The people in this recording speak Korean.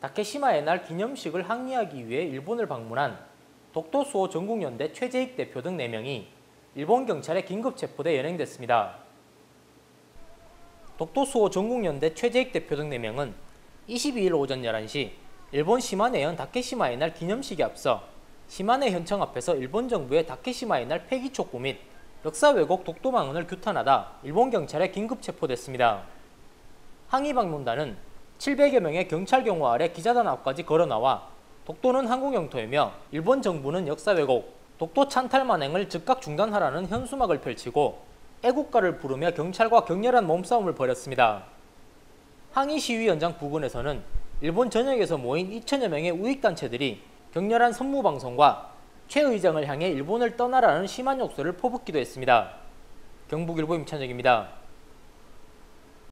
다케시마의 날 기념식을 항의하기 위해 일본을 방문한 독도수호 전국연대 최재익 대표 등 4명이 일본 경찰에 긴급 체포돼 연행됐습니다. 독도수호 전국연대 최재익 대표 등 4명은 22일 오전 11시 일본 시마네현 다케시마의 날 기념식에 앞서 시마네 현청 앞에서 일본 정부의 다케시마의 날 폐기 촉구 및 역사 왜곡 독도 망언을 규탄하다 일본 경찰에 긴급 체포됐습니다. 항의 방문단은 700여 명의 경찰 경호 아래 기자단 앞까지 걸어 나와 독도는 한국 영토이며 일본 정부는 역사 왜곡, 독도 찬탈 만행을 즉각 중단하라는 현수막을 펼치고 애국가를 부르며 경찰과 격렬한 몸싸움을 벌였습니다. 항의 시위 현장 부근에서는 일본 전역에서 모인 2천여 명의 우익단체들이 격렬한 선무 방송과 최 의장을 향해 일본을 떠나라는 심한 욕설을 퍼붓기도 했습니다. 경북일보 임찬혁입니다.